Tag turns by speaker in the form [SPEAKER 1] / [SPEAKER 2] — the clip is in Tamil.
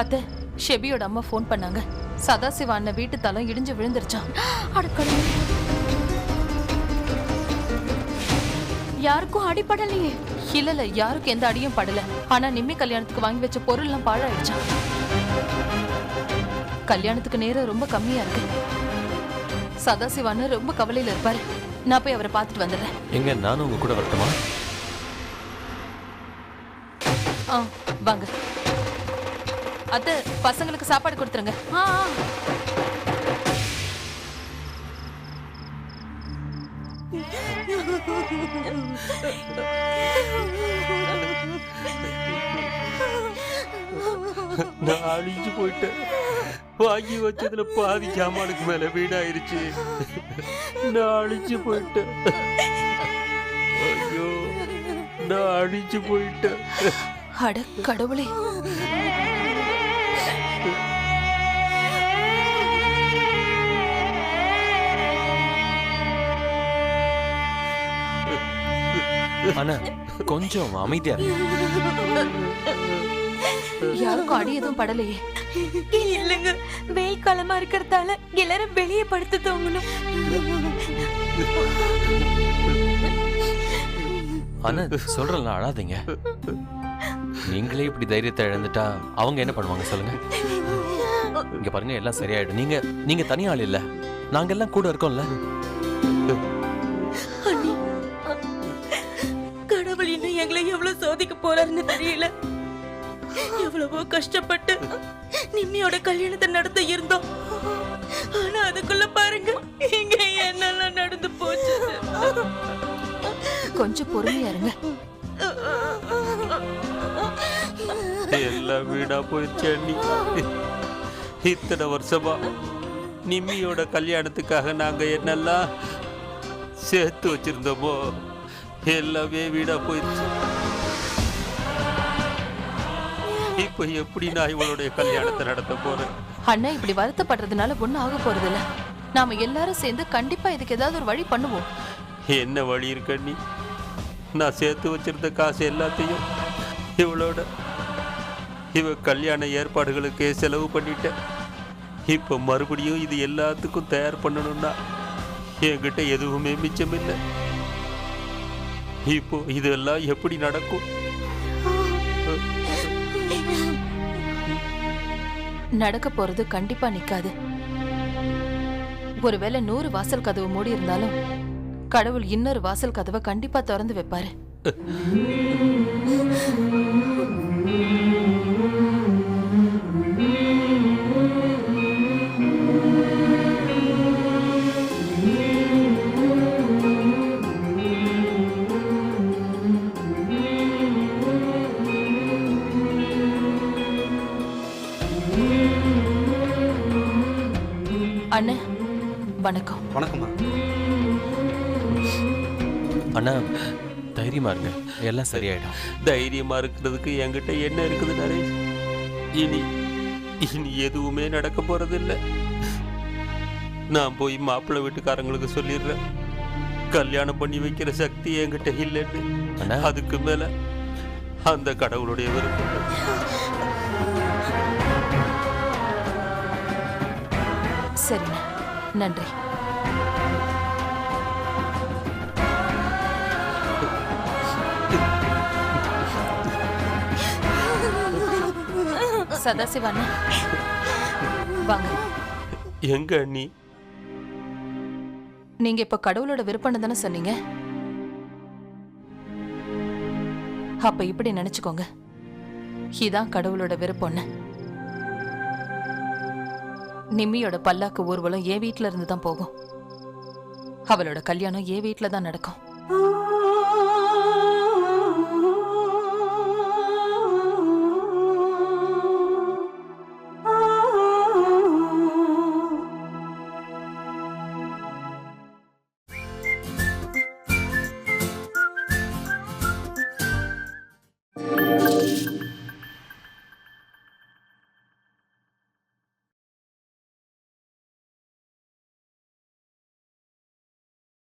[SPEAKER 1] அத்தை ஷெபியோட அம்மா ஃபோன் பண்ணாங்க. சதாசிவா அண்ணன் வீட்டு தலம் இடிஞ்சு விழுந்துருச்சான்
[SPEAKER 2] அடக்கடவுளே யாருக்கும் அடிபடலையே.
[SPEAKER 1] இல்ல இல்ல யாருக்கும் எந்த அடியும் படல. ஆனா நிம்மி கல்யாணத்துக்கு வாங்கி வச்ச பொருள் எல்லாம் பாழாயிடுச்சான் கல்யாணத்துக்கு நேரம் ரொம்ப கம்மியா இருக்கு. சதாசிவான்னு ரொம்ப கவலையில இருப்பாரு. நான் போய் அவரை பார்த்துட்டு வந்துடுறேன்.
[SPEAKER 3] எங்க நானும் உங்க கூட வரட்டுமா?
[SPEAKER 1] ஆ வாங்க. அத்தை பசங்களுக்கு சாப்பாடு கொடுத்துருங்க.
[SPEAKER 4] நான் அழிஞ்சு போயிட்டேன். வாங்கி வச்சதுல பாதி ஜாமானுக்கு மேல வீணாயிருச்சு. நான் அழிஞ்சு போயிட்டேன். ஐயோ நான் அழிஞ்சு போயிட்டேன்.
[SPEAKER 1] அட கடவுளே.
[SPEAKER 3] அண்ணா கொஞ்சம் அமைதியா.
[SPEAKER 1] யாருக்கும் அடி எதுவும் படலையே.
[SPEAKER 2] இல்லைங்க வெயில் காலமா இருக்கிறதால எல்லாரும் வெளியே படுத்து தூங்கணும்.
[SPEAKER 3] அண்ணா சொல்றேன்ல அழாதீங்க. நீங்களே இப்படி தைரியத்தை இழந்துட்டா அவங்க என்ன பண்ணுவாங்க சொல்லுங்க. இங்க பாருங்க எல்லாம் சரியாயிடும். நீங்க நீங்க தனி ஆள் இல்ல. நாங்க எல்லாம் கூட இருக்கோம்ல.
[SPEAKER 2] சோதிக்க போறாருன்னு தெரியல. எவ்வளவோ கஷ்டப்பட்டு நிம்மியோட கல்யாணத்தை நடத்த இருந்தோம். ஆனா அதுக்குள்ள பாருங்க இங்க என்னெல்லாம் நடந்து போச்சு.
[SPEAKER 1] கொஞ்சம் பொறுமையா இருங்க.
[SPEAKER 4] எல்லாம் வீணா போயிடுச்சு அண்ணி. இத்தனை வருஷமா நிம்மியோட கல்யாணத்துக்காக நாங்க என்னெல்லாம் சேர்த்து வச்சிருந்தோமோ எல்லாமே வீணா போயிடுச்சு. இப்ப எப்படி நான் இவளுடைய கல்யாணத்தை நடத்த போறேன்
[SPEAKER 1] அண்ணா இப்படி வருத்தப்படுறதுனால ஒண்ணும் ஆக போறது இல்ல நாம எல்லாரும் சேர்ந்து கண்டிப்பா இதுக்கு ஏதாவது ஒரு வழி பண்ணுவோம்.
[SPEAKER 4] என்ன வழி இருக்கு அண்ணி? நான் சேர்த்து வச்சிருந்த காசு எல்லாத்தையும் இவளோட இவ கல்யாண ஏற்பாடுகளுக்கே செலவு பண்ணிட்டேன். இப்போ மறுபடியும் இது எல்லாத்துக்கும் தயார் பண்ணணும்னா என்கிட்ட எதுவுமே மிச்சமில்லை. இப்போ இதெல்லாம் எப்படி நடக்கும்?
[SPEAKER 1] நடக்க போறது கண்டிப்பா நிக்காது. ஒருவேளை நூறு வாசல் கதவு மூடி இருந்தாலும் கடவுள் இன்னொரு வாசல் கதவை கண்டிப்பா திறந்து வைப்பாரு. அண்ணே வணக்கம்.
[SPEAKER 5] வணக்கம்மா.
[SPEAKER 3] அண்ணா தைரியமா இருங்க. எல்லாம் சரியாயிடும்.
[SPEAKER 4] தைரியமா இருக்கிறதுக்கு என்கிட்ட என்ன இருக்குது நரேஷ்? இனி இனி எதுவுமே நடக்க போறதில்ல. நான் போய் மாப்பிள்ளை வீட்டுக்காரங்களுக்கு சொல்லிடுறேன். கல்யாணம் பண்ணி வைக்கிற சக்தி என்கிட்ட இல்லைன்னு. அதுக்கு மேல அந்த கடவுளுடைய விருப்பம்.
[SPEAKER 1] சரிண்ணே. நன்றி. சதாசிவாண்ணா. வாங்க.
[SPEAKER 4] எங்க அண்ணி?
[SPEAKER 1] நீங்க இப்ப கடவுளோட விருப்பம்னு தானே சொன்னீங்க? அப்ப இப்படி நினைச்சுக்கோங்க. இதான் கடவுளோட விருப்பம்னு. நிம்மியோட பல்லாக்கு ஊர்வலம் என் வீட்ல இருந்து தான் போகும். அவளோட கல்யாணம் என் வீட்ல தான் நடக்கும்.